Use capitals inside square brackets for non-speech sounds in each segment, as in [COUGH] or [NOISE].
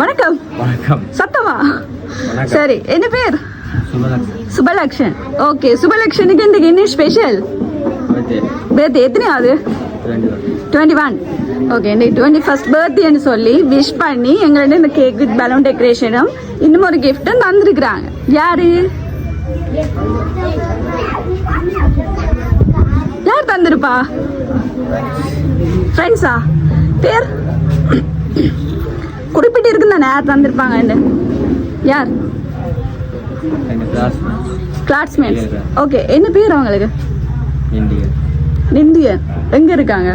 வணக்கம். வணக்கம். சத்தமா. சரி என்ன பேர்? சுபலக்ஷன் ஓகே சுபலக்ஷனுக்கு இன்றைக்கு என்ன ஸ்பெஷல் பர்த்டே பர்த்டே எத்தனையாவது? ரெண்டு தான் டுவெண்ட்டி ஒன் ஓகே இன்னைக்கு டுவெண்ட்டி ஃபஸ்ட் பர்த்டேன்னு சொல்லி விஷ் பண்ணி எங்கள்ட்ட இந்த கேக் வித் பலூன் டெக்கரேஷனும் இன்னும் ஒரு கிஃப்ட்டும் தந்திருக்கிறாங்க. யாரு? யார் தந்திருப்பா? ஃப்ரெண்ட்ஸா பேர்? குறிப்பிட்டு இருக்குந்தானே யார்? கிளாஸ்மேட்ஸ் ஓகே என்ன பேர் அவங்களுக்கு? இந்தியன் எங்க இருக்காங்க?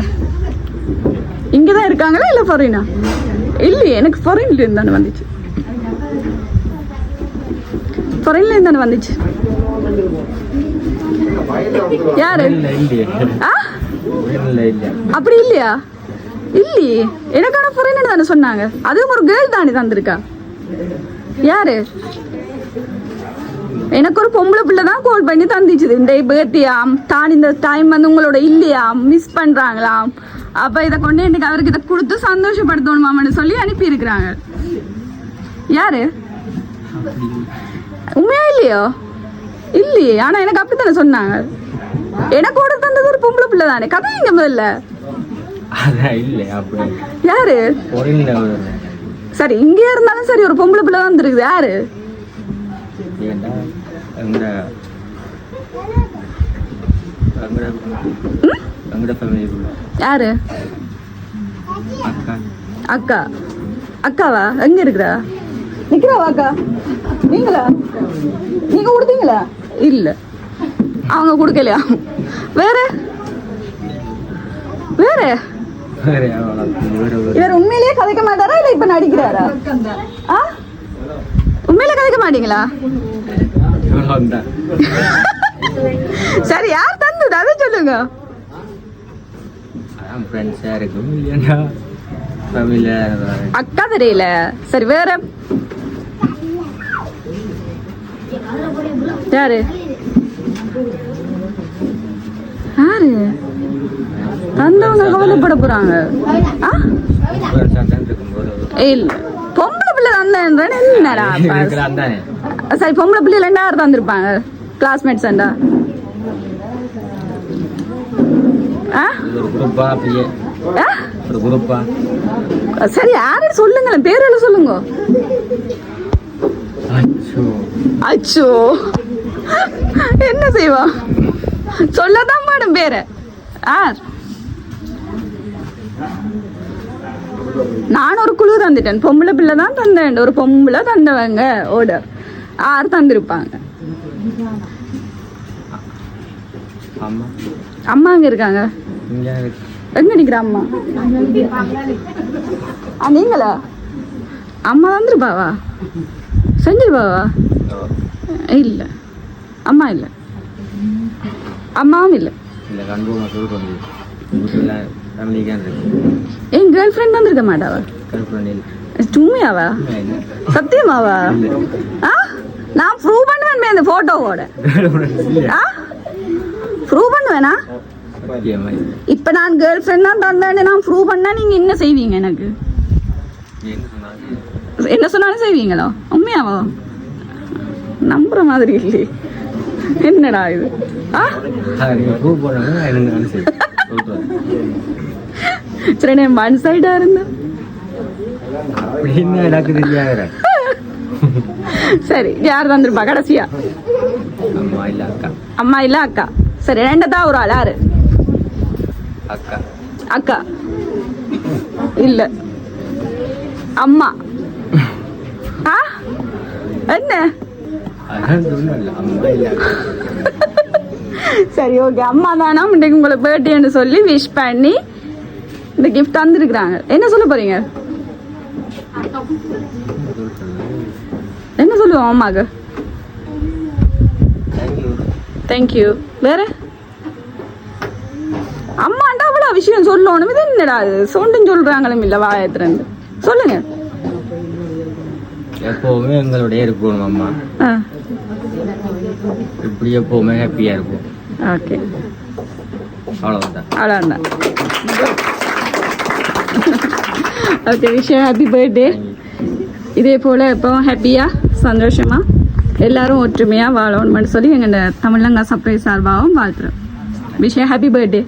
இங்க தான் இருக்காங்களா இல்ல ஃபாரினா இல்லையே எனக்கு ஃபாரின்ல இருந்து தானே வந்துச்சு. ஃபாரின்ல இருந்து தானே வந்துச்சு. யாரு? அப்படி இல்லையா? இல்லையே. எனக்கான ஃபாரின் தானே சொன்னாங்க. அதுவும் ஒரு கேர்ள் தானே தந்திருக்கா? யாரு? எனக்கு ஒரு பொம்பளை பிள்ளை தான் கால் பண்ணி தந்துச்சுது. இந்த பேர்த்தியாம் தான் இந்த டைம் வந்து உங்களோட இல்லையாம் மிஸ் பண்றாங்களாம். அப்ப இதை கொண்டு எனக்கு அவருக்கு இதை கொடுத்து சந்தோஷப்படுத்தணுமாமன்னு சொல்லி அனுப்பி இருக்கிறாங்க யாரு? உண்மையா இல்லையோ? இல்லையே. ஆனா எனக்கு அப்படித்தானே சொன்னாங்க. எனக்கு கூட தந்தது ஒரு பொம்பளை பிள்ளை தானே. கதைங்க முதல்ல? இல்லை யாரு? சரி இங்கே இருந்தாலும் சரி ஒரு பொம்பளை பிள்ளை தான் இருக்குது யாரு? யாரு? அக்கா. அக்கா. அக்காவா? எங்க இருக்கிறா? நிக்கிறாவா அக்கா? நீங்களா? நீங்க கொடுத்தீங்களா? இல்ல. அவங்க கொடுக்கலையா? வேற? வேற? இவர் உண்மையிலேயே கதைக்க மாட்டாரா இல்ல இப்ப நடிக்கிறாரா? ஆ? உண்மையிலே கதைக்க மாட்டீங்களா? [LAUGHS] சரி யார் தந்தது? அதை சொல்லுங்க. அக்கா தெரியல சரி வேற. யாரு? யாரு? தந்தவங்க கவலைப்பட போறாங்க. பொம்பளை பிள்ளை தந்தேன்றேன் என்னடா [LAUGHS] சரி பொம்பளை பிள்ளைல என்ன யார் தந்திருப்பாங்க கிளாஸ்மேட்ஸ் குரூப்பா சரி யாரு சொல்லுங்களேன்? பேரெல்லாம் சொல்லுங்க? அச்சோ. அச்சோ. என்ன செய்வோம் சொல்லதான் மாடும் பேரு. ஆர் நான் ஒரு குழு தந்துட்டேன். பொம்பளை பிள்ளை தான் தந்தேன். ஒரு பொம்பளை தந்தவங்க ஓட ஆறு தந்திருப்பாங்க. அம்மா. அங்க இருக்காங்க? எங்க நிக்கிற அம்மா? ஆ நீங்களா? அம்மா தந்துருப்பாவா? செஞ்சிருப்பாவா? இல்ல. அம்மா இல்ல. அம்மாவும் இல்ல. வீட்டில் ஃபேமிலிக்கான இருக்கு என் கேர்ள் ஃப்ரெண்ட் வந்திருக்க மாட்டாவா கருப்பணியில் சும்மையாவா? சத்தியமாவா? ஆ? நான் ப்ரூவ் பண்ணுவேன் இந்த போட்டோவோட ஆ? ப்ரூவ் பண்ணுவேனா? இப்ப நான் கேர்ள் ஃப்ரெண்ட் தான் தந்தேன்னு நான் ப்ரூவ் பண்ணா நீங்க என்ன செய்வீங்க எனக்கு? என்ன சொன்னாலும் செய்வீங்களா? உண்மையாவா? நம்புற மாதிரி இல்லையே. என்னடா இது? சரி நான் ஒன் சைடா இருந்தேன். சரி யார் தந்திருப்பா கடைசியா? அம்மா இல்லை அக்கா. அம்மா இல்ல அக்கா. சரி ரெண்டதா ஒரு ஆள் யாரு? அக்கா. அக்கா. இல்ல. அம்மா. ஆ? என்ன? [LAUGHS] சரி ஓகே அம்மா தானா? இன்றைக்கு உங்களை பர்த்டேன்னு சொல்லி விஷ் பண்ணி இந்த கிஃப்ட் தந்துருக்குறாங்க. என்ன சொல்ல போறீங்க? என்ன சொல்லுவோம் அம்மாக்கு? தேங்க்யூ வேற? அம்மாண்டா அவ்வளோ விஷயம் சொல்லணும் இது என்னடா இது? சொண்டுன்னு சொல்றாங்களும் இல்லை வாயத்துலேருந்து சொல்லுங்கள் எப்போவுமே எங்களோடய இருக்கணும் அம்மா. இப்படி எப்போவுமே ஹாப்பியாக இருக்கும். ஓகே. அவ்வளோதான் அவ்வளோதான் ஓகே விஷயம் ஹாப்பி பர்த்டே இதே போல் இப்போ ஹாப்பியாக சந்தோஷமாக எல்லாரும் ஒற்றுமையாக வாழணும்னு சொல்லி எங்கள் தமிழங்க சர்ப்ரைஸ் சார்பாகவும் வாழ்த்துறோம். விஷயம் ஹாப்பி பர்த்டே